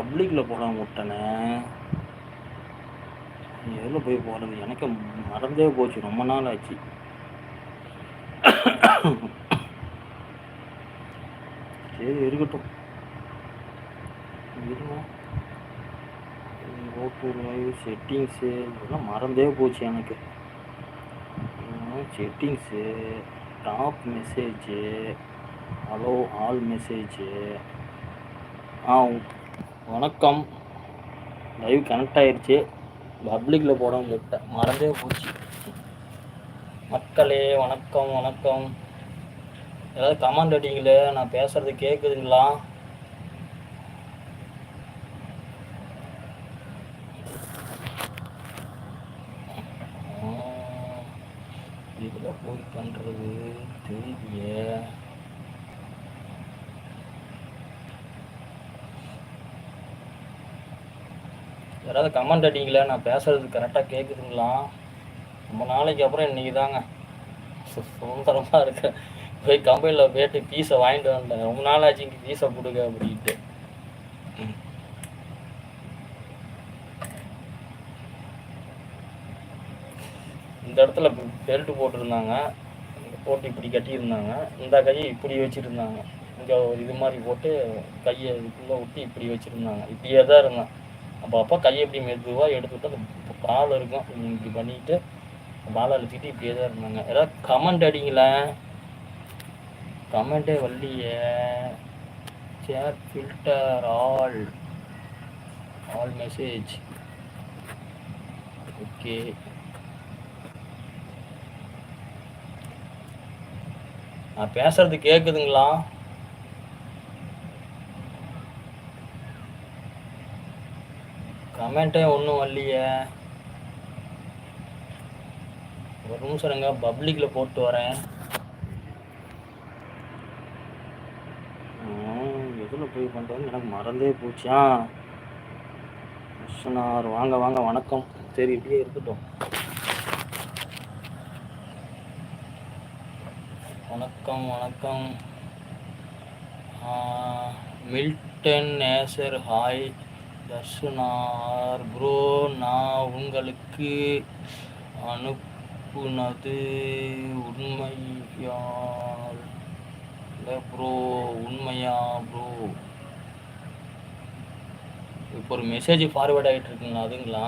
பப்ளிக்கில் போடாம விட்டனே. எதில் போய் போகிறது எனக்கு மறந்தே போச்சு. ரொம்ப நாள் ஆச்சு. சரி இருக்கட்டும். ஓட்டு லைவ் செட்டிங்ஸு இதெல்லாம் மறந்தே போச்சு எனக்கு. Settings top message hello all message ஆ வணக்கம். லைவ் கனெக்ட் ஆயிடுச்சு பப்ளிக்கில் போட முட்டை. மறந்தே போச்சு. மக்களே வணக்கம் வணக்கம். ஏதாவது கமெண்ட் அடிங்களே. நான் பேசுறது கேட்குதுங்களா இதில் போய் பண்ணுறது தெரியலையே. யாராவது கமெண்ட் அடிங்களே நான் பேசுறது கரெக்டாக கேட்குதுங்களா ரொம்ப நாளைக்கு அப்புறம் இன்னைக்கு தாங்க. சு- இருக்க. போய் கம்பெனியில் போயிட்டு பீஸை வாங்கிட்டு வந்தேன். ரொம்ப நாள் ஆச்சு இங்கே பீஸை கொடுங்க அப்படின்ட்டு. இந்த இடத்துல பெல்ட்டு போட்டிருந்தாங்க. போட்டு இப்படி கட்டியிருந்தாங்க. இந்த கையை இப்படி வச்சுருந்தாங்க. இங்கே ஒரு இது மாதிரி போட்டு கையை இதுக்குள்ளே விட்டு இப்படி வச்சுருந்தாங்க. இப்படியே தான் இருந்தேன். அப்போ அப்போ கையை இப்படி மெதுவாக எடுத்துக்கிட்டு அந்த பால் இருக்கும் இப்படி பண்ணிட்டு பாலை அழுத்திட்டு இப்படியே தான் இருந்தாங்க. ஏதாவது கமெண்ட் அடிங்களேன் கமெண்டே வரலையே. சேர் filter all all message okay நான் பேசுறது கேட்குதுங்களா கமெண்ட்டே ஒன்றும் வரலையே. ஒரு நிமிஷம் இருங்க பப்ளிக்கில் போட்டு வரேன். எதில் போய் பண்ணுறதுன்னு எனக்கு மறந்தே போச்சா. விஸ்வநார் வாங்க வாங்க வணக்கம். சரி இப்படியே இருக்கட்டும். வணக்கம் வணக்கம். மில்டன் நேசர் ஹாய். தர்ஷனார் ப்ரோ நான் உங்களுக்கு அனுப்புனது உண்மையால். இல்லை ப்ரோ உண்மையா ப்ரோ? இப்போ ஒரு மெசேஜ் ஃபார்வேர்ட் ஆகிட்டு இருக்குங்களா அதுங்களா?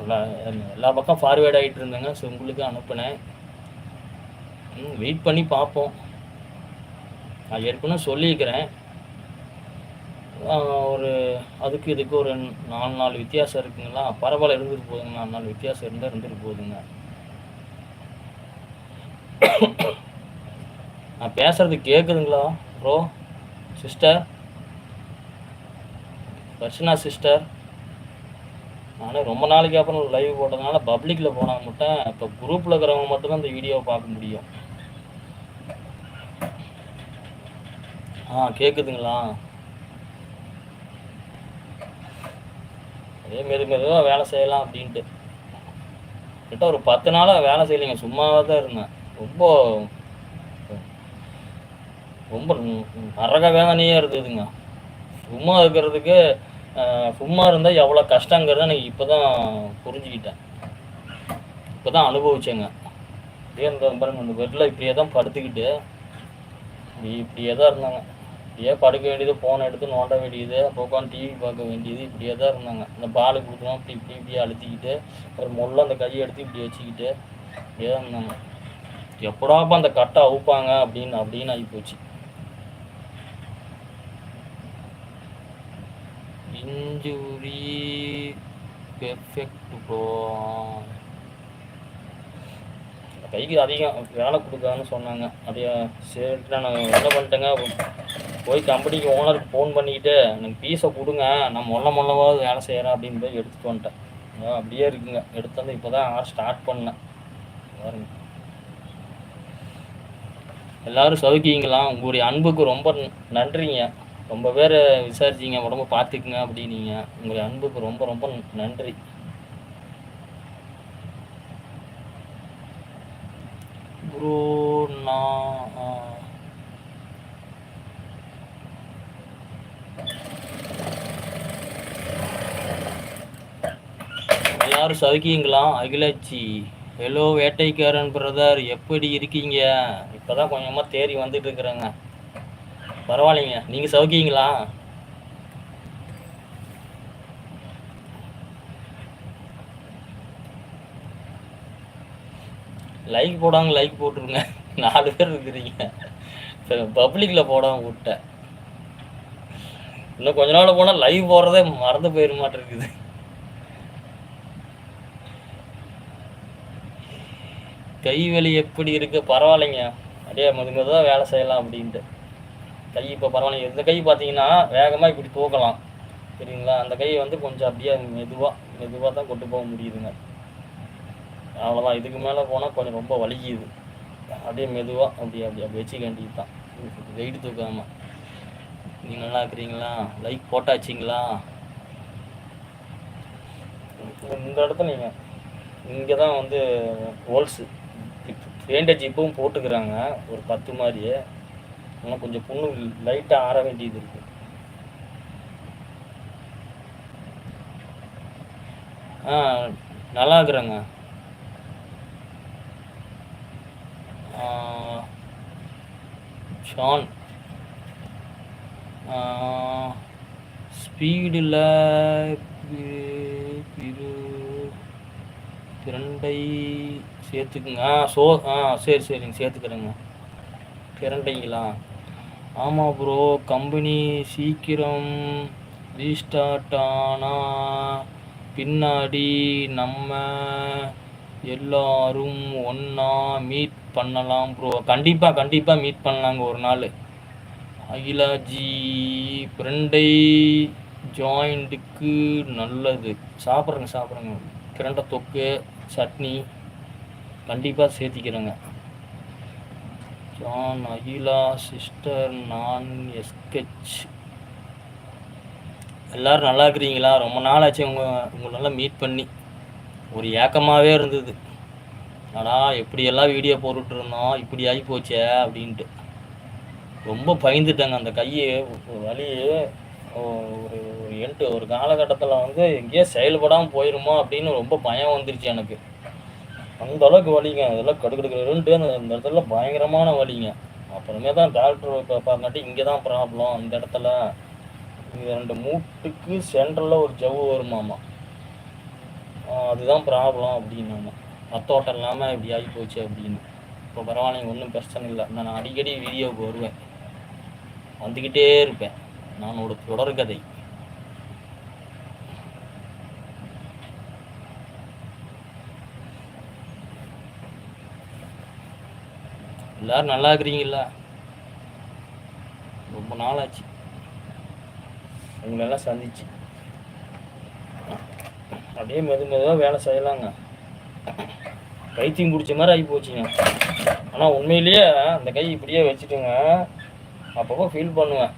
எல்லா எல்லா பக்கம் ஃபார்வேர்ட் ஆகிட்டு இருந்தேங்க ஸோ உங்களுக்கு அனுப்புனேன். ம் வெயிட் பண்ணி பார்ப்போம். நான் ஏற்கனவே சொல்லியிருக்கிறேன். ஒரு அதுக்கு இதுக்கு ஒரு நாலு நாலு வித்தியாசம் இருக்குங்களா? பரவாயில்ல இருந்துட்டு போகுதுங்க நாலு நாலு வித்தியாசம் இருந்தால் இருந்துட்டு போகுதுங்க நான் பேசுறது கேட்குதுங்களா ப்ரோ சிஸ்டர் தர்ஷனா சிஸ்டர் நானே ரொம்ப நாளைக்கு அப்புறம் லைவ் போட்டதுனால பப்ளிக்கில் போனால் மட்டும் இப்போ குரூப்பில் இருக்கிறவங்க மட்டும்தான் இந்த வீடியோவை பார்க்க முடியும். ஆ கேட்குதுங்களா அதே மெது மெதுவாக வேலை செய்யலாம் அப்படின்ட்டு. கிட்ட ஒரு பத்து நாளாக வேலை செய்யலைங்க. சும்மாவாக தான் இருந்தேன். ரொம்ப ரொம்ப நரக வேதனையாக இருக்குதுங்க. சும்மா இருக்கிறதுக்கு சும்மா இருந்தால் எவ்வளோ கஷ்டங்கிறத எனக்கு இப்போ தான் புரிஞ்சுக்கிட்டேன். இப்போ தான் அனுபவிச்சேங்க. இப்படியே இந்த பாருங்க. இந்த பெட்டில் இப்படியே தான் படுத்துக்கிட்டு இப்படி இப்படியே தான் இருந்தாங்க. இப்படியே படுக்க வேண்டியது ஃபோனை எடுத்து நோண்ட வேண்டியது அப்போ உட்காந்து டிவி பார்க்க வேண்டியது இப்படியே தான் இருந்தாங்க. இந்த பால் கொடுத்தோம் இப்படி இப்படி இப்படியே அழுத்திக்கிட்டு ஒரு முள்ள அந்த கையை எடுத்து இப்படி வச்சுக்கிட்டு இப்படியே தான் இருந்தாங்க. எப்படாப்பா அந்த கட்டை அவுப்பாங்க அப்படின்னு அப்படின்னு ஆகி போச்சு இன்ஜுரி பெர்ஃபெக்ட் ப்ரோ கைக்கு அதிகம் வேலை கொடுக்கான்னு சொன்னாங்க. அதே சரிட்டு நான் என்ன பண்ணிட்டேங்க போய் கம்பெனிக்கு ஓனருக்கு ஃபோன் பண்ணிக்கிட்டு எனக்கு பீஸை கொடுங்க நான் மொல்ல மொல்லவாவது வேலை செய்கிறேன் அப்படின்னு போய் எடுத்துகிட்டு வந்துட்டேன். அப்படியே இருக்குங்க. எடுத்து வந்து இப்போ தான் ஸ்டார்ட் பண்ணேன். பாருங்க. எல்லாரும் சவுக்கிங்களா உங்களுடைய அன்புக்கு ரொம்ப நன்றிங்க. ரொம்ப பேர் விசாரிச்சிங்க உடம்ப பார்த்துக்குங்க அப்படின்னீங்க. உங்களுடைய அன்புக்கு ரொம்ப ரொம்ப நன்றி ப்ரோ நான் எல்லாரும் சவுக்கிங்களா அகிலாச்சி. ஹலோ வேட்டைக்காரன் பிரதர் எப்படி இருக்கீங்க? இப்போதான் கொஞ்சமாக தேறி வந்துட்டு இருக்கிறேங்க. பரவாயில்லைங்க. நீங்கள் சவுக்கிங்களா லைக் போடாங்க லைக் போட்டுருங்க. நாலு பேர் இருக்கிறீங்க. பப்ளிக்கில் போடாம விட்டேன். இன்னும் கொஞ்ச நாள் போனால் லைவ் போடுறதே மறந்து போயிட மாட்டேருக்குது கை வலி எப்படி இருக்கு? பரவாயில்லைங்க. அப்படியே மெது வேலை செய்யலாம் அப்படின்ட்டு. கை இப்போ பரவாயில்லைங்க. இந்த கை பார்த்தீங்கன்னா வேகமாக இப்படி தூக்கலாம். சரிங்களா? அந்த கை வந்து கொஞ்சம் அப்படியே மெதுவாக மெதுவாக தான் கொண்டு போக முடியுதுங்க. அவ்வளோதான் இதுக்கு மேலே போனால் கொஞ்சம் ரொம்ப வலிக்குது. அப்படியே மெதுவாக அப்படியே அப்படியே அப்படி வச்சுக்க வேண்டியது தான். வெயிட் தூக்காமல் நீங்கள் நல்லா இருக்கிறீங்களா? லைக் போட்டாச்சிங்களா? இந்த இடத்துல நீங்கள் இங்கே தான் வந்து ஹோல்ஸு. பேண்டேஜ் இப்பவும் போட்டுக்கிறாங்க. ஒரு பத்து மாதிரியே ஆனால் கொஞ்சம் புண்ணு லைட்டாக ஆற வேண்டியது இருக்கு. ஆ நல்லா இருக்கிறேங்க. ஷான். ஸ்பீடில் திரண்டை சேர்த்துக்குங்க. ஆ சோ ஆ சரி சரிங்க. சேர்த்துக்கிறேங்க. பிரண்டைங்களா ஆமாம் ப்ரோ கம்பெனி சீக்கிரம் ரீஸ்டார்ட் ஆனால் பின்னாடி நம்ம எல்லாரும் ஒன்றா மீட் பண்ணலாம் ப்ரோ கண்டிப்பாக கண்டிப்பாக மீட் பண்ணலாங்க ஒரு நாள். அகிலாஜி பிரண்டை ஜாயிண்ட்டுக்கு நல்லது. சாப்பிட்றேங்க சாப்பிட்றேங்க. பிரண்டை தொக்கு சட்னி. கண்டிப்பாக சேர்த்திக்கிறேங்க. ஜான் அகிலா சிஸ்டர் நான் எஸ்கெச் எல்லோரும் நல்லா இருக்கிறீங்களா? ரொம்ப நாள் ஆச்சு உங்கள் உங்களெல்லாம் மீட் பண்ணி. ஒரு ஏக்கமாகவே இருந்தது. அடா எப்படியெல்லாம் வீடியோ போட்டுட்ருந்தோம் இப்படி ஆகி போச்சே அப்படின்ட்டு. ரொம்ப பயந்துட்டேங்க அந்த கையை. வலி ஒரு ஒரு எட்டு ஒரு காலகட்டத்தில் வந்து எங்கேயோ செயல்படாமல் போயிடுமோ அப்படின்னு ரொம்ப பயம் வந்துருச்சு எனக்கு. அந்த அளவுக்கு வலிங்க. அதெல்லாம் கடுக்கடுக்கிறன்ட்டு அந்த இந்த இடத்துல பயங்கரமான வலிங்க. அப்புறமே தான் டாக்டர் பார்க்காட்டி இங்கே தான் ப்ராப்ளம் அந்த இடத்துல இது ரெண்டு மூட்டுக்கு சென்ட்ரலில் ஒரு ஜவ்வு வருமாமா. அதுதான் ப்ராப்ளம் அப்படின்னாங்க. ரத்தோட்டம் இல்லாமல் இப்படி ஆகி போச்சு அப்படின்னு. இப்போ பரவாயில்லைங்க ஒன்றும் பிரச்சனை இல்லை. நான் அடிக்கடி வீடியோவுக்கு வருவேன். வந்துக்கிட்டே இருப்பேன். நான் ஒரு தொடர்கதை எல்லாரும் நல்லா இருக்கிறீங்களா ரொம்ப நாளாச்சு. உங்களெல்லாம் சந்திச்சு. அப்படியே மெது மெதுவாக வேலை செய்யலாங்க. பைத்தியம் பிடிச்ச மாதிரி ஆகி போச்சுங்க. ஆனால் உண்மையிலேயே அந்த கை இப்படியே வச்சுட்டுங்க அப்பப்போ ஃபீல் பண்ணுவேன்.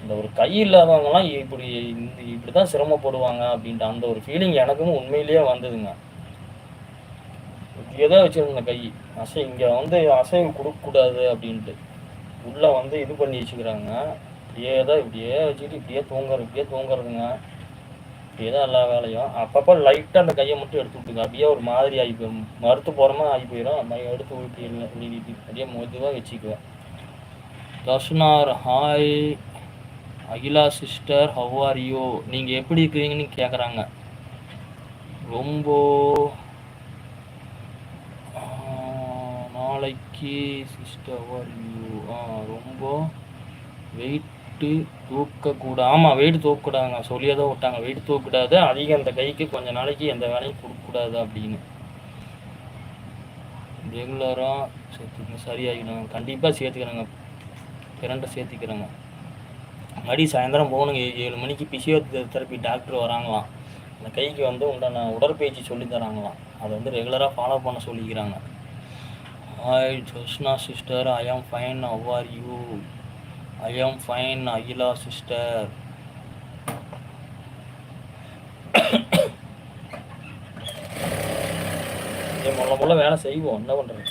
இந்த ஒரு கை இல்லாதவங்கலாம் இப்படி இந்த இப்படி தான் சிரமப்படுவாங்க அப்படின்ட்டு அந்த ஒரு ஃபீலிங் எனக்கும் உண்மையிலேயே வந்ததுங்க. இப்படியே தான் வச்சுருந்தேன் கை? அசை இங்கே வந்து அசைவு கொடுக்கக்கூடாது அப்படின்ட்டு. உள்ளே வந்து இது பண்ணி வச்சுக்கிறாங்க. இப்படியே தான் இப்படியே வச்சுக்கிட்டு இப்படியே தூங்குறது இப்படியே தூங்குறதுங்க. இப்படியே தான் எல்லா வேலையும். அப்பப்போ லைட்டாக அந்த கையை மட்டும் எடுத்து விட்டுங்க அப்படியே ஒரு மாதிரி ஆகி போயிடும். மறுத்து போகிறோமா ஆகி போயிடும். அந்த மாதிரி எடுத்து விட்டு அப்படியே மெதுவாக வச்சுக்குவேன். தர்ஷனார் hi Akila sister how are you நீங்கள் எப்படி இருக்கிறீங்கன்னு கேட்குறாங்க ரொம்ப நாளைக்கு சிஸ்டர் யூ ஆ ரொம்ப வெயிட்டு தூக்கக்கூடாது ஆமாம் வெயிட் தூக்கக்கூடாதுங்க சொல்லியே தான் விட்டாங்க. வெயிட் தூக்கக்கூடாது அதிகம் அந்த கைக்கு கொஞ்ச நாளைக்கு எந்த வேலையும் கொடுக்கக்கூடாது அப்படின்னு. ரெகுலராக சேர்த்துக்கங்க. சரியாகிடும் கண்டிப்பாக சேர்த்துக்கிறேங்க. கரண்ட்டை சேர்த்துக்கிறேங்க. மறுபடி சாயந்தரம் போகணுங்க. ஏ- ஏழு மணிக்கு பிசியோ தெரப்பி டாக்டர் வராங்களாம். அந்த கைக்கு வந்து உண்டான உடற்பயிற்சி சொல்லி தராங்களாம். அதை வந்து ரெகுலராக ஃபாலோ பண்ண சொல்லிக்கிறாங்க. Hi Joshna sister I am fine how are you I am fine Akila sister முள்ள முள்ள வேலை செய்வோம். என்ன பண்ணுறது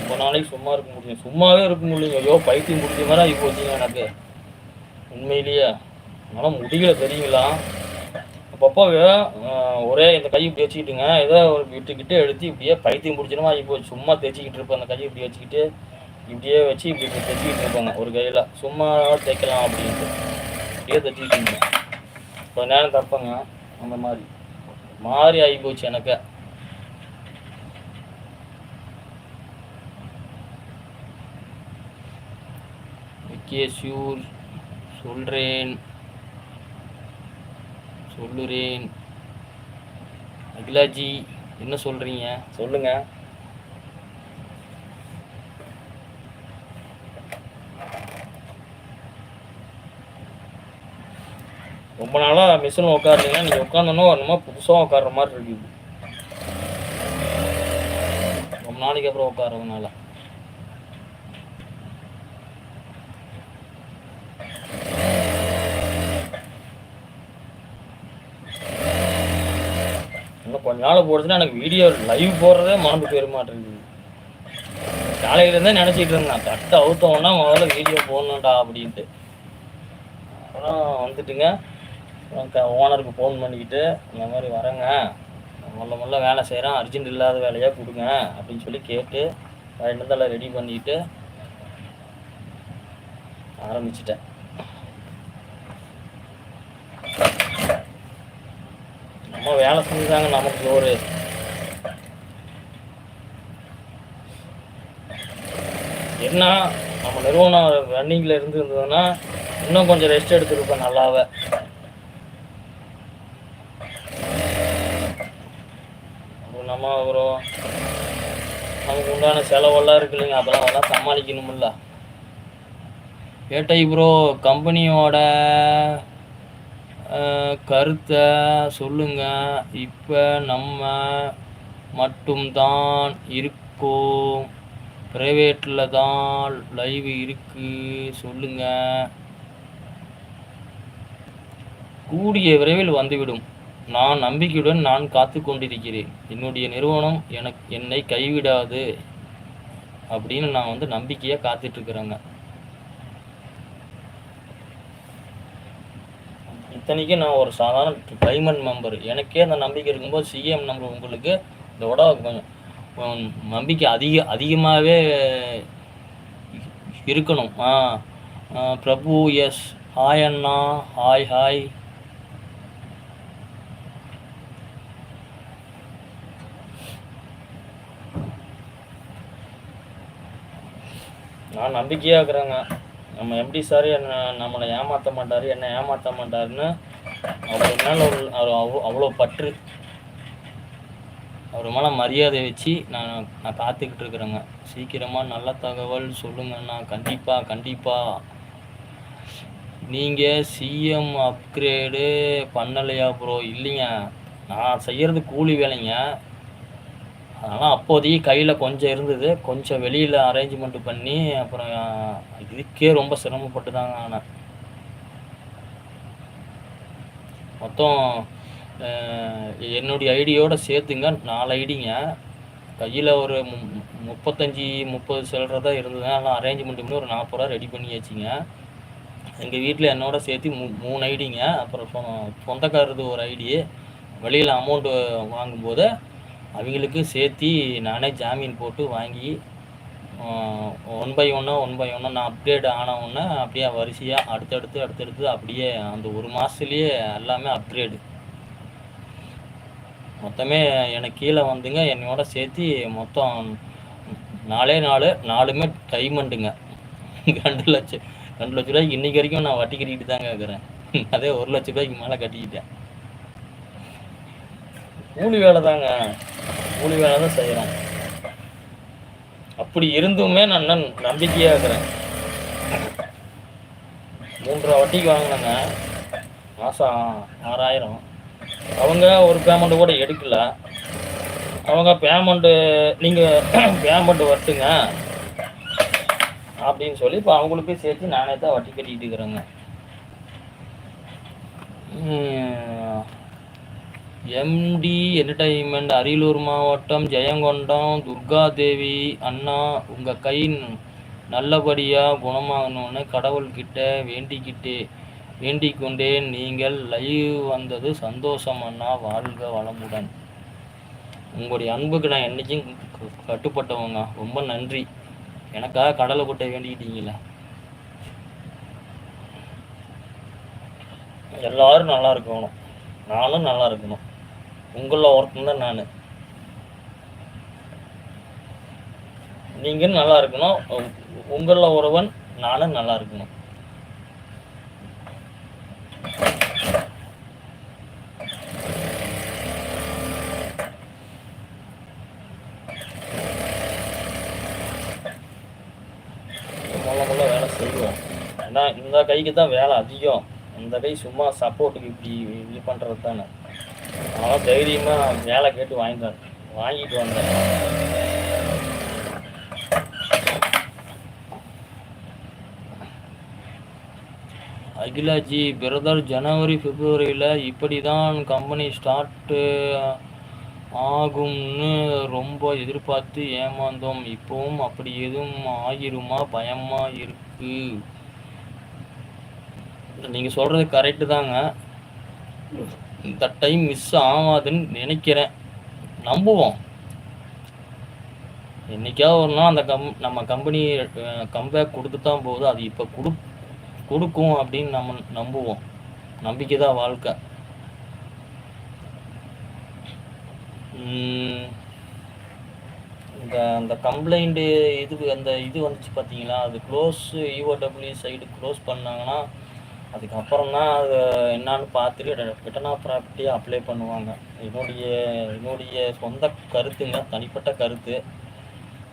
ரொம்ப நாளைக்கு சும்மா இருக்க முடியும். சும்மாவே இருக்க முடியும் ஐயோ பைத்தியம் முடிஞ்ச மாதிரி ஆகி போச்சுங்க எனக்கு. உண்மையிலேயே. என்னால் முடியல தெரியுங்களா? அப்பப்போ ஒரே இந்த கை இப்படி வச்சுக்கிட்டுங்க ஏதோ ஒரு விட்டுக்கிட்டு எடுத்து இப்படியே பைத்தியம் பிடிச்சிருமா இப்போ சும்மா தேய்ச்சிக்கிட்டு இருப்பேன் அந்த கையை இப்படி வச்சுக்கிட்டு இப்படியே வச்சு இப்படி இப்படி தைச்சிக்கிட்டு இருப்பாங்க ஒரு கையில். சும்மா தைக்கலாம் அப்படின்ட்டு. இப்படியே தைச்சிக்கிட்டு இருந்தேன். கொஞ்ச நேரம் தப்பங்க அந்த மாதிரி. மாதிரி ஆகி போச்சு எனக்கு. ஓகே ஷூர் சொல்கிறேன் சொல்லுறேன். அகிலாஜி என்ன சொல்கிறீங்க சொல்லுங்க. ரொம்ப நாளாக மிஷின் உட்காருங்க நீங்கள் உட்காந்தோன்னா என்னமோ புதுசாக உட்கார்ற மாதிரி இருக்குது. ரொம்ப நாளைக்கு அப்புறம் உட்காரதுனால இன்னும் கொஞ்ச நாள் போடுச்சுன்னா எனக்கு வீடியோ லைவ் போடுறதே மறந்து போயிட மாட்டேங்குது காலையிலேருந்தே நினச்சிட்டு இருந்தேன் தட்டை அவுத்தோன்னா முதல்ல வீடியோ போடணும்டா அப்படின்ட்டு. அப்புறம் வந்துட்டுங்க ஓனருக்கு ஃபோன் பண்ணிக்கிட்டு இந்த மாதிரி வரேங்க. முதல்ல முதல்ல வேலை செய்கிறேன் அர்ஜென்ட் இல்லாத வேலையாக கொடுங்க அப்படின்னு சொல்லி கேட்டு ரெண்டு ரெடி பண்ணிக்கிட்டு ஆரம்பிச்சிட்டேன். நம்ம வேலை செஞ்சுதாங்க நமக்கு ஒரு என்ன நம்ம நிறுவனம் ரன்னிங்கில் இருந்து இருந்ததுன்னா இன்னும் கொஞ்சம் ரெஸ்ட் எடுத்துருப்பேன் நல்லாவே. அப்புறம் நம்ம ஒரு நமக்கு உண்டான செலவெல்லாம் இருக்கு இல்லைங்க அதெல்லாம் அதெல்லாம் சமாளிக்கணுமில்ல ஏட்டை ப்ரோ கம்பெனியோட கருத்தை சொல்லுங்க. இப்போ நம்ம மட்டும்தான் இருக்கோம். ப்ரைவேட்டில் தான் லைவ் இருக்குது சொல்லுங்க. கூடிய விரைவில் வந்துவிடும். நான் நம்பிக்கையுடன் நான் காத்து கொண்டிருக்கிறேன். என்னுடைய நிறுவனம் எனக்கு என்னை கைவிடாது. அப்படின்னு நான் வந்து நம்பிக்கையாக காத்துட்ருக்குறேங்க இத்தனைக்கும் நான் ஒரு சாதாரண டைமண்ட் மெம்பர் எனக்கே அந்த நம்பிக்கை இருக்கும்போது சிஎம் நம்பர் உங்களுக்கு இதோட கொஞ்சம் கொஞ்சம் நம்பிக்கை அதிக அதிகமாகவே இருக்கணும். ஆ, பிரபு எஸ் ஹாய் அண்ணா ஹாய் ஹாய் நான் நம்பிக்கையாக இருக்கிறேங்க. நம்ம எம்டி சார் என்ன நம்மளை ஏமாற்ற மாட்டார் என்னை ஏமாற்ற மாட்டாருன்னு அவர் மேலே ஒரு அவர் அவ்வளோ அவ்வளோ பற்று. அவர் மேலே மரியாதை வச்சு நான் நான் காத்துக்கிட்டு இருக்கிறேங்க. சீக்கிரமாக நல்ல தகவல் சொல்லுங்கண்ணா. கண்டிப்பாக கண்டிப்பாக நீங்கள் சிஎம் அப்கிரேடு பண்ணலையா ப்ரோ இல்லைங்க. நான் செய்கிறது கூலி வேலைங்க. அதனால் அப்போதைக்கு கையில் கொஞ்சம் இருந்தது. கொஞ்சம் வெளியில் அரேஞ்ச்மெண்ட் பண்ணி அப்புறம் இதுக்கே ரொம்ப சிரமப்பட்டு தாங்க ஆனேன் மொத்தம் என்னுடைய ஐடியோட சேர்த்துங்க. நாலு ஐடிங்க. கையில் ஒரு மு- முப்பத்தஞ்சு முப்பது சில்லற தான் இருந்தது. ஆனால் அரேஞ்ச்மெண்ட் பண்ணி ஒரு நாற்பது ரூபா ரெடி பண்ணியாச்சுங்க. எங்கள் வீட்டில் என்னோட சேர்த்து மூ மூணு ஐடிங்க. அப்புறம் சொந்தக்காரது ஒரு ஐடி. வெளியில் அமௌண்ட்டு வாங்கும்போது அவங்களுக்கு சேர்த்து நானே ஜாமீன் போட்டு வாங்கி ஒன் பை ஒன்று ஒன் பை ஒன்று நான் அப்கிரேட் ஆன உடனே அப்படியே வரிசையாக அடுத்தடுத்து அடுத்தடுத்து அப்படியே அந்த ஒரு மாதத்துலேயே எல்லாமே அப்கிரேடு மொத்தமே எனக்கு கீழே வந்துங்க என்னோட சேர்த்து மொத்தம் நாலே நாலு நாலுமே டைமண்டுங்க ரெண்டு லட்சம் ரெண்டு லட்ச ரூபாய்க்கு இன்றைக்கி வரைக்கும் நான் வட்டி கட்டிக்கிட்டு தாங்க இருக்கிறேன். அதே ஒரு லட்ச ரூபாய்க்கு மேலே கட்டிக்கிட்டேன். கூலி வேலை தாங்க கூலி வேலை தான் செய்கிறோம் அப்படி இருந்துமே நான் நம்பிக்கையாக இருக்கிறேன் மூன்றரை வட்டிக்கு வாங்கினாங்க. மாதம் ஆறாயிரம். அவங்க ஒரு பேமெண்ட்டு கூட எடுக்கல. அவங்க பேமெண்ட்டு நீங்கள் பேமெண்ட்டு வரட்டுங்க. அப்படின்னு சொல்லி இப்போ அவங்களுக்கும் சேர்த்து நானே தான் வட்டி கட்டிக்கிட்டு இருக்கிறேங்க. எம்டி என்டர்டைன்மெண்ட் அரியலூர் மாவட்டம் ஜெயங்கொண்டம் துர்காதேவி அண்ணா உங்கள் கை நல்லபடியாக குணமாகணும்னு கடவுள்கிட்ட வேண்டிக்கிட்டு வேண்டிக் கொண்டேன் நீங்கள் லைவ் வந்தது சந்தோஷம் அண்ணா வாழ்க வளமுடன். உங்களுடைய அன்புக்கு நான் என்றைக்கும் க- கட்டுப்பட்டவங்க. ரொம்ப நன்றி. எனக்காக கடலை கொட்டை வேண்டிக்கிட்டீங்களே எல்லாரும் நல்லா இருக்கணும். நானும் நல்லா இருக்கணும். உங்களில் ஒருத்தன் தான் நான். நீங்கள் நல்லா இருக்கணும். உங்களில் ஒருவன் நானும் நல்லா இருக்கணும். முள்ள முள்ள வேலை செய்வோம். ஏன்னா இந்த கைக்கு தான் வேலை அதிகம். இந்த கை சும்மா சப்போர்ட்டுக்கு இப்படி இது பண்ணுறது தானே அதனால் தைரியமாக வேலை கேட்டு வாங்கிட்டேன் வாங்கிட்டு வந்தேன் அகிலாஜி பிரதர் ஜனவரி பிப்ரவரியில் இப்படி தான் கம்பெனி ஸ்டார்ட்டு ஆகும்னு ரொம்ப எதிர்பார்த்து ஏமாந்தோம். இப்போவும் அப்படி எதுவும் ஆகிருமா? பயமாக இருக்கு. நீங்கள் சொல்கிறது கரெக்டு தாங்க. இந்த டைம் மிஸ் ஆகாதுன்னு நினைக்கிறேன். நம்புவோம். என்னைக்காவது ஒரு நாள் அந்த கம் நம்ம கம்பெனி கம்பேக் கொடுத்து தான் போகுது அது இப்போ கொடு கொடுக்கும் அப்படின்னு நம்ம நம்புவோம். நம்பிக்கை தான் வாழ்க்கை. இந்த அந்த கம்ப்ளைண்ட்டு இது அந்த இது வந்துச்சு பார்த்தீங்களா அது க்ளோஸ் இஓடபிள்யூ சைடு க்ளோஸ் பண்ணாங்கன்னா அதுக்கப்புறம் தான் அது என்னன்னு பார்த்துட்டு ரிட்டர்ன் ஆஃப் ப்ராப்பர்ட்டியை அப்ளை பண்ணுவாங்க. என்னுடைய என்னுடைய சொந்த கருத்துங்க தனிப்பட்ட கருத்து.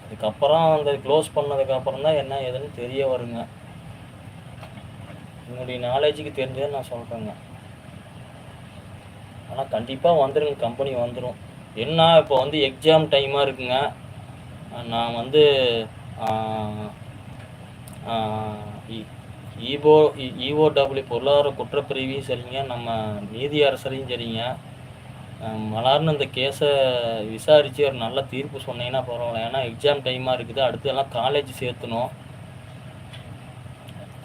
அதுக்கப்புறம் அந்த க்ளோஸ் பண்ணதுக்கப்புறம் தான் என்ன ஏதுன்னு தெரிய வருங்க. என்னுடைய நாலேஜுக்கு தெரிஞ்சதை நான் சொல்கிறேங்க ஆனால் கண்டிப்பாக வந்துருங்க கம்பெனி வந்துடும் என்ன இப்போ வந்து எக்ஸாம் டைமாக இருக்குங்க. நான் வந்து இபோ இஓடபிள்யூ பொருளாதார குற்றப்பிரிவையும் சரிங்க நம்ம நீதி அரசரையும் சரிங்க. மலார்னு இந்த கேஸை விசாரித்து ஒரு நல்ல தீர்ப்பு சொன்னீங்கன்னா பரவாயில்ல. ஏன்னா எக்ஸாம் டைமாக இருக்குது. அடுத்து எல்லாம் காலேஜ் சேர்த்தணும்.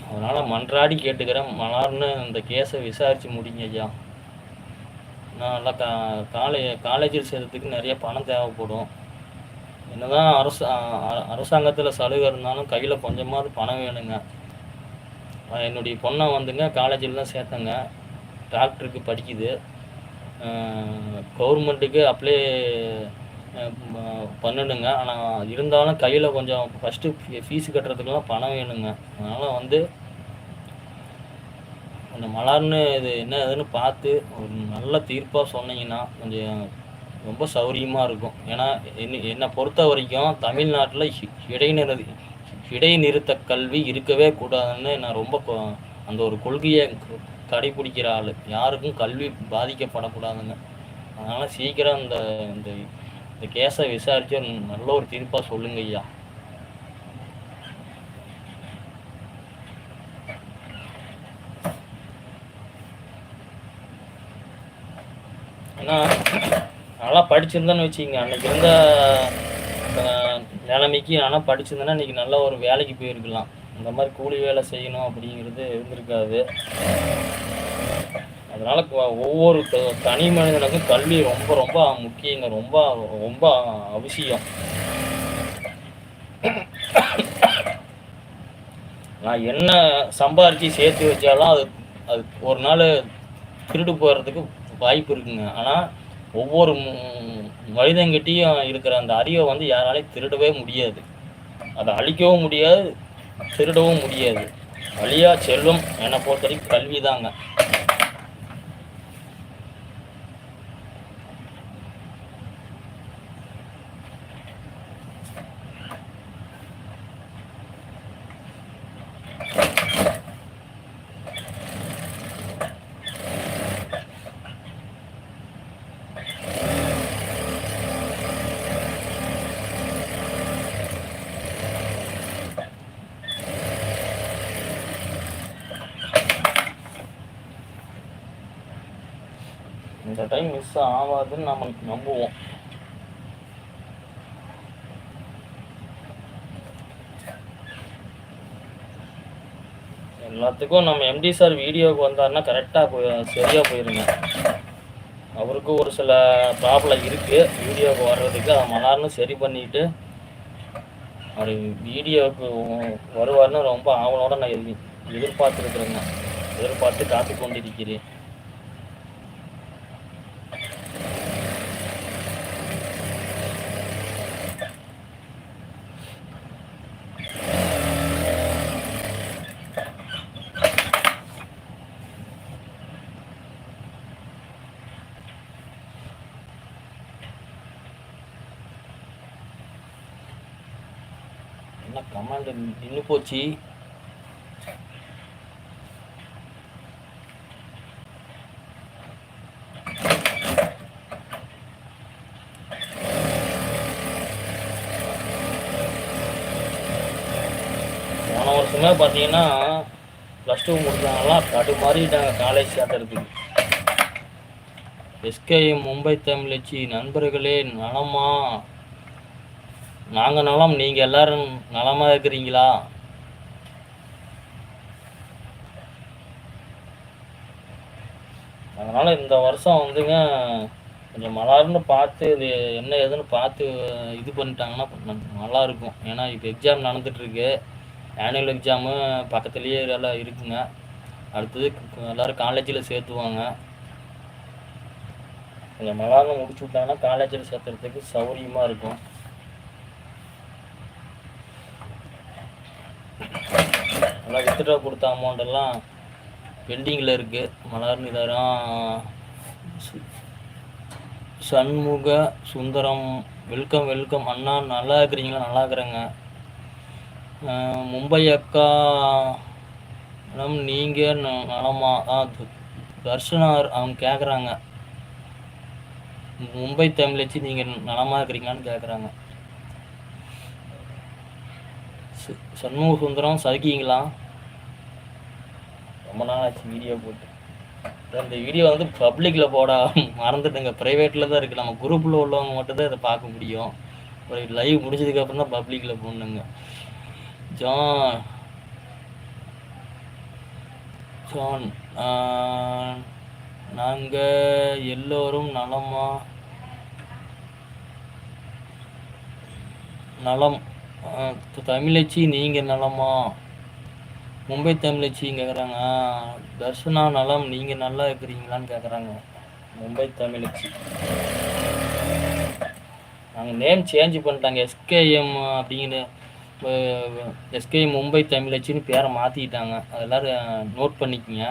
அதனால் மன்றாடி கேட்டுக்கிறேன். மலார்னு இந்த கேஸை விசாரித்து முடிங்க ஐயா. நான் நல்லா கா காலே காலேஜில் சேர்றதுக்கு நிறைய பணம் தேவைப்படும். என்னதான் அரசு அரசாங்கத்தில் சலுகை இருந்தாலும் கையில் கொஞ்சமாவது பணம் வேணுங்க. என்னுடைய பொண்ணை வந்துங்க காலேஜில் தான் சேர்த்தங்க. டாக்டருக்கு படிக்குது. கவர்மெண்ட்டுக்கு அப்ளை பண்ணணுங்க ஆனால் இருந்தாலும் கையில் கொஞ்சம் ஃபஸ்ட்டு ஃபீஸ் கட்டுறதுக்கெல்லாம் பணம் வேணுங்க. அதனால் வந்து கொஞ்சம் மலர்னு இது என்ன ஏதுன்னு பார்த்து ஒரு நல்ல தீர்ப்பாக சொன்னீங்கன்னா கொஞ்சம் ரொம்ப சௌரியமாக இருக்கும். ஏன்னா என்ன என்னை பொறுத்த வரைக்கும் தமிழ்நாட்டில் இடைநிறு இடைநிறுத்த கல்வி இருக்கவே கூடாதுன்னு நான் ரொம்ப கொ- அந்த ஒரு கொள்கையை கடைபிடிக்கிற ஆள். யாருக்கும் கல்வி பாதிக்கப்படக்கூடாதுங்க அதனால் சீக்கிரம் இந்த இந்த இந்த கேஸை விசாரித்து நல்ல ஒரு தீர்ப்பாக சொல்லுங்க ஐயா. ஏன்னா நல்லா படிச்சிருந்தேன்னு வச்சுக்கோங்க. அன்னைக்கு இருந்த நிலைமைக்கு ஆனால் படிச்சிருந்தேன்னா இன்னைக்கு நல்ல ஒரு வேலைக்கு போயிருக்கலாம். இந்த மாதிரி கூலி வேலை செய்யணும் அப்படிங்கிறது இருந்திருக்காது. அதனால் ஒவ்வொரு த- தனி மனிதனுக்கும் கல்வி ரொம்ப ரொம்ப முக்கியங்க ரொம்ப ரொம்ப அவசியம். நான் என்ன சம்பாரித்து சேர்த்து வச்சாலும் அது அது ஒரு நாள் திருடு போகிறதுக்கு வாய்ப்பு இருக்குங்க. ஆனால் ஒவ்வொரு மனிதங்கிட்டையும் இருக்கிற அந்த அறிவை வந்து யாராலையும் திருடவே முடியாது. அதை அழிக்கவும் முடியாது திருடவும் முடியாது. வழியாக செல்லும் என்னை பொறுத்த வரைக்கும் கல்வி தாங்க இந்த டைம் மிஸ் ஆகாதுன்னு நம்மளுக்கு நம்புவோம். எல்லாத்துக்கும் நம்ம எம்டி சார் வீடியோவுக்கு வந்தாருன்னா கரெக்டாக போய் சரியாக போயிருங்க. அவருக்கும் ஒரு சில ப்ராப்ளம் இருக்குது வீடியோவுக்கு வர்றதுக்கு அதை மலார்னு சரி பண்ணிட்டு அவர் வீடியோவுக்கு வருவார்னு ரொம்ப ஆவலோடு நான் எதிர் எதிர்பார்த்துருக்குறேங்க. எதிர்பார்த்து காத்து கொண்டிருக்கிறேன் என்ன கமாண்ட் நின்று போச்சு. போன வருஷமே பார்த்தீங்கன்னா ப்ளஸ் டூ முடிச்சவங்கலாம் தடு மாறிட்டாங்க காலேஜ் சேர்த்துறதுக்கு எஸ்கே மும்பை தமிழச்சி நண்பர்களே நலமா? நாங்கள் நலம் நீங்கள் எல்லாரும் நலமாக இருக்கிறீங்களா? அதனால் இந்த வருஷம் வந்துங்க கொஞ்சம் மலார்னு பார்த்து இது என்ன ஏதுன்னு பார்த்து இது பண்ணிட்டாங்கன்னா நல்லா இருக்கும் ஏன்னா இப்போ எக்ஸாம் நடந்துகிட்ருக்கு ஆனுவல் எக்ஸாமு பக்கத்துலேயே எல்லாம் இருக்குங்க. அடுத்தது எல்லோரும் எல்லாரும் காலேஜில் சேர்த்துவாங்க. கொஞ்சம் மலார்னு முடிச்சு விட்டாங்கன்னா காலேஜில் சேர்த்துறதுக்கு சௌகரியமாக இருக்கும். நல்லா வித்ட்ரா கொடுத்த அமௌண்ட் எல்லாம் பெண்டிங்கில் இருக்குது மலர் நிதாரம் சண்முக சுந்தரம் வெல்கம் வெல்கம் அண்ணா நல்லா இருக்கிறீங்களா? நல்லா இருக்கிறேங்க. மும்பை அக்கா மேடம் நீங்கள் நலமா? ஆ தர்ஷனார் அவங்க கேட்குறாங்க மும்பை தமிழச்சி நீங்கள் நலமாக இருக்கிறீங்களான்னு கேட்குறாங்க சு- சண்முக சுந்தரம் சதுக்கிங்களா ரொம்ப நாள் ஆச்சு வீடியோ போட்டு இந்த வீடியோ வந்து பப்ளிக்கில் போட. மறந்துட்டுங்க. ப்ரைவேட்டில் தான் இருக்குது நம்ம குரூப்பில் உள்ளவங்க மட்டும் தான் இதை பார்க்க முடியும். ஒரு லைவ் முடிஞ்சதுக்கப்புறம் தான் பப்ளிக்கில் போடணுங்க. ஜான். ஜான் நாங்கள் எல்லோரும் நலமா? நலம். தமிழச்சி நீங்கள் நலமா? மும்பை தமிழச்சி கேட்குறாங்க தர்ஷனா நலம் நீங்கள் நல்லா இருக்கிறீங்களான்னு கேட்குறாங்க மும்பை தமிழச்சி. நாங்கள் நேம் சேஞ்ச் பண்ணிட்டாங்க. எஸ்கேஎம் அப்படிங்கிற எஸ்கேஎம் மும்பை தமிழச்சின்னு பேரை மாற்றிக்கிட்டாங்க அதெல்லாம் நோட் பண்ணிக்கோங்க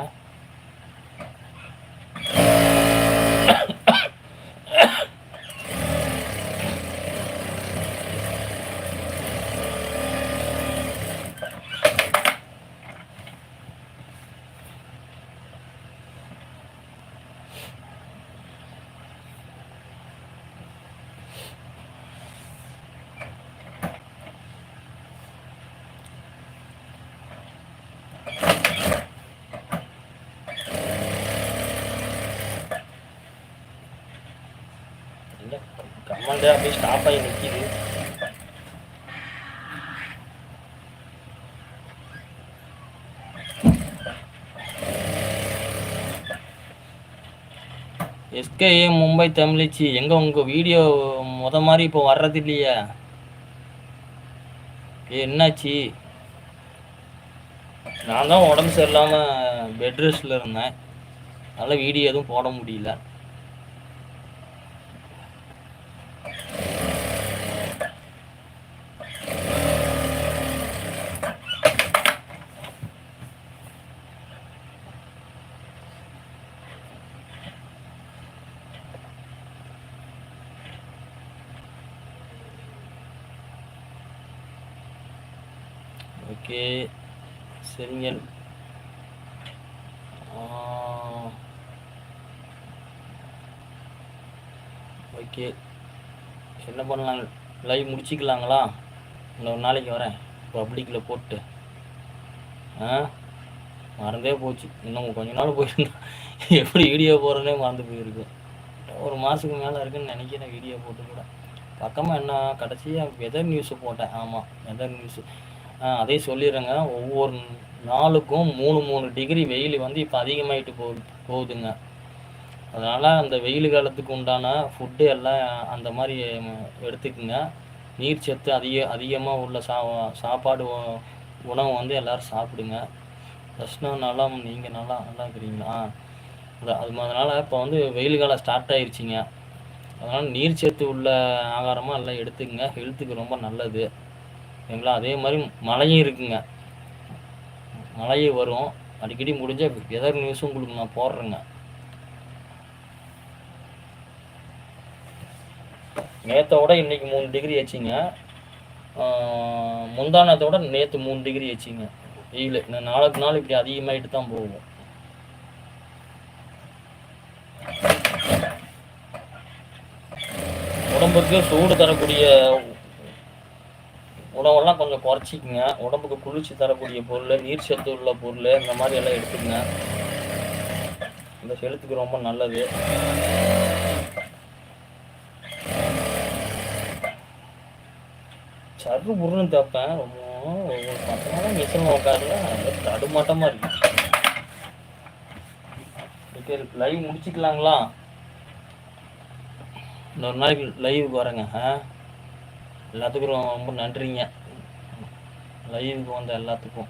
இல்லை கமெண்ட் அப்படியே ஸ்டாப் ஆகி நிற்கிது எஸ்கேஏ மும்பை தமிழச்சி எங்க உங்க வீடியோ முத மாதிரி இப்போ வர்றது இல்லையா? ஏ என்னாச்சு? நான் தான் உடம்பு சரியில்லாமல் பெட் ரெஸ்ட்டில் இருந்தேன். அதனால் வீடியோ எதுவும் போட முடியல. ஓகே சரிங்க ஓகே. என்ன பண்ணலாம் லைவ் முடிச்சிக்கலாங்களா? இன்னொரு நாளைக்கு வரேன். பப்ளிக்கில் போட்டு. ஆ? மறந்தே போச்சு. இன்னும் கொஞ்ச நாள் போயிருந்தா. எப்படி வீடியோ போடுறேனே மறந்து போயிருக்கு. ஒரு மாதத்துக்கு மேலே இருக்குன்னு நினைக்கிறேன் வீடியோ போட்டு கூட. பக்கமாக என்ன கடைசியாக வெதர் நியூஸு போட்டேன். ஆமாம் வெதர் நியூஸு ஆ அதையும் சொல்லிடுறேங்க. ஒவ்வொரு நாளுக்கும் மூணு மூணு டிகிரி வெயில் வந்து இப்போ அதிகமாயிட்டு போகுது போகுதுங்க. அதனால் அந்த வெயில் காலத்துக்கு உண்டான ஃபுட்டு எல்லாம் அந்த மாதிரி எடுத்துக்குங்க. நீர் சத்து அதிக அதிகமாக உள்ள சா சாப்பாடு உணவு வந்து எல்லோரும் சாப்பிடுங்க. தர்ஷனா நல்லா நீங்கள் நல்லா நல்லா இருக்கிறீங்களா? அது அது அதனால் இப்போ வந்து வெயில் காலம் ஸ்டார்ட் ஆயிடுச்சிங்க அதனால் நீர் சத்து உள்ள ஆகாரமாக எல்லாம் எடுத்துக்கங்க. ஹெல்த்துக்கு ரொம்ப நல்லது. சரிங்களா அதே மாதிரி மழையும் இருக்குங்க. மழையும் வரும். அடிக்கடி முடிஞ்ச வெதர் நியூஸும் உங்களுக்கு நான் போடுறேங்க. நேற்றோட இன்றைக்கி இன்னைக்கு மூணு டிகிரி ஆச்சுங்க. முந்தானத்தோட நேற்று மூணு டிகிரி ஆச்சுங்க. வெயில். இன்னும் நாளுக்கு நாள் இப்படி அதிகமாகிட்டு தான் போகும். உடம்புக்கு சூடு தரக்கூடிய உணவெல்லாம் கொஞ்சம் குறைச்சிக்கங்க. உடம்புக்கு குளிர்ச்சி தரக்கூடிய பொருள் நீர் சத்து உள்ள பொருள் இந்த மாதிரி எல்லாம் எடுத்துக்கங்க. இந்த செலுத்துக்கு ரொம்ப நல்லது. சரு புருன்னு தப்பேன். ரொம்ப பத்து நாளாக மிஷினில் உட்காருல தடுமாட்டமாக இருக்கு. லைவ் முடிச்சுக்கலாங்களா? இன்னொரு நாளைக்கு லைவுக்கு வரேங்க. ஆ? எல்லாத்துக்கும் ரொம்ப நன்றிங்க. லைவுக்கு வந்த எல்லாத்துக்கும்.